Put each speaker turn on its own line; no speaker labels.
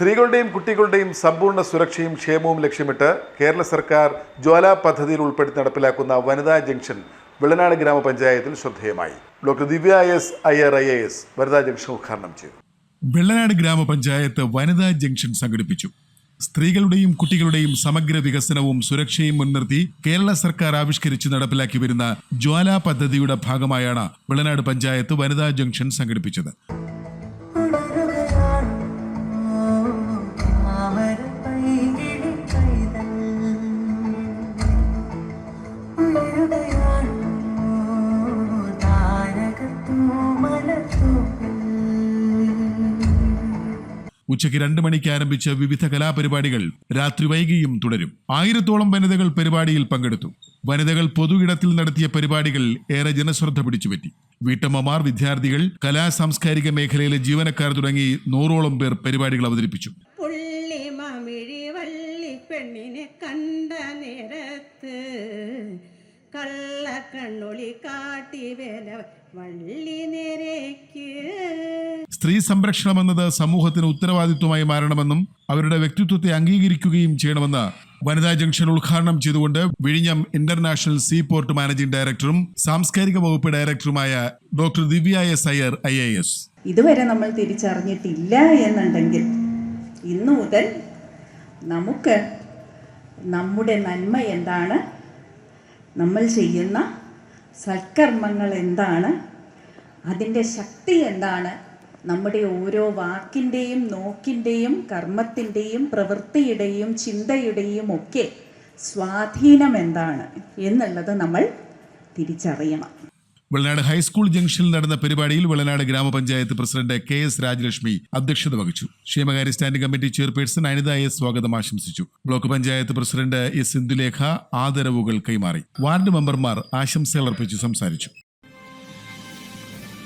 സ്ത്രീകളുടെയും കുട്ടികളുടെയും സമ്പൂർണ സുരക്ഷയും ക്ഷേമവും ലക്ഷ്യമിട്ട് കേരള സർക്കാർ ജ്വാല പദ്ധതിയിൽ ഉൾപ്പെടുത്തി നടപ്പിലാക്കുന്ന വനിതാ ജംഗ്ഷൻ വെള്ളനാട് ഗ്രാമപഞ്ചായത്തിൽ ശ്രദ്ധേയമായി. Doctor Divya S Iyer I S വനിതാ ജംഗ്ഷൻ ഉദ്ഘാടനം ചെയ്തു.
വെള്ളനാട് ഗ്രാമപഞ്ചായത്ത് വനിതാ ജംഗ്ഷൻ സംഘടിപ്പിച്ചു. സ്ത്രീകളുടെയും കുട്ടികളുടെയും സമഗ്ര വികസനവും സുരക്ഷയും മുൻനിർത്തി കേരള സർക്കാർ ആവിഷ്കരിച്ച് നടപ്പിലാക്കി വരുന്ന ജ്വാല പദ്ധതിയുടെ ഭാഗമായാണ് വെള്ളനാട് പഞ്ചായത്ത് വനിതാ ജംഗ്ഷൻ സംഘടിപ്പിച്ചത്. ഉച്ചയ്ക്ക് രണ്ട് മണിക്ക് ആരംഭിച്ച വിവിധ കലാപരിപാടികൾ രാത്രി വൈകിയും തുടരും. ആയിരത്തോളം വനിതകൾ പരിപാടിയിൽ പങ്കെടുത്തു. വനിതകൾ പൊതു ഇടത്തിൽ നടത്തിയ പരിപാടികൾ ഏറെ ജനശ്രദ്ധ പിടിച്ചുപറ്റി. വീട്ടമ്മമാർ വിദ്യാർത്ഥികൾ കലാ സാംസ്കാരിക മേഖലയിലെ ജീവനക്കാർ തുടങ്ങി നൂറോളം പേർ പരിപാടികൾ അവതരിപ്പിച്ചു.
പെണ്ണിനെ കണ്ട കാട്ടി വേല വള്ളി നേരേക്ക്
സ്ത്രീ സംരക്ഷണം എന്നത് സമൂഹത്തിന് ഉത്തരവാദിത്വമായി മാറണമെന്നും അവരുടെ വ്യക്തിത്വത്തെ അംഗീകരിക്കുകയും ചെയ്യണമെന്ന് വനിതാ ജംഗ്ഷൻ ഉദ്ഘാടനം ചെയ്തുകൊണ്ട് വിഴിഞ്ഞം ഇന്റർനാഷണൽ സീ പോർട്ട് മാനേജിംഗ് ഡയറക്ടറും സാംസ്കാരിക വകുപ്പ് ഡയറക്ടറുമായ doctor Divya S Iyer I A S.
ഇതുവരെ നമ്മൾ തിരിച്ചറിഞ്ഞിട്ടില്ല എന്നുണ്ടെങ്കിൽ ഇന്നു മുതൽ നമുക്ക് നമ്മുടെ നന്മ എന്താണ്? നമ്മൾ ചെയ്യുന്ന സൽക്കർമ്മങ്ങൾ എന്താണ്? അതിന്റെ ശക്തി എന്താണ്? നമ്മുടെ ഓരോ വാക്കിന്റെയും നോക്കിന്റെയും കർമ്മത്തിന്റെയും പ്രവൃത്തിയുടെയും ചിന്തയുടെയും ഒക്കെ സ്വാധീനം എന്താണ് എന്നുള്ളത് നമ്മൾ തിരിച്ചറിയണം.
വെള്ളനാട് ഹൈസ്കൂൾ ജംഗ്ഷനിൽ നടന്ന പരിപാടിയിൽ വെള്ളനാട് ഗ്രാമപഞ്ചായത്ത് പ്രസിഡന്റ് കെ എസ് രാജലക്ഷ്മി അധ്യക്ഷത വഹിച്ചു. ക്ഷേമകാര്യ സ്റ്റാൻഡിംഗ് കമ്മിറ്റി ചെയർപേഴ്സൺ അനിത സ്വാഗതം ആശംസിച്ചു. Block panchayat president S Sindhulekha ആദരവുകൾ കൈമാറി. വാർഡ് മെമ്പർമാർ ആശംസകൾ അർപ്പിച്ചു സംസാരിച്ചു.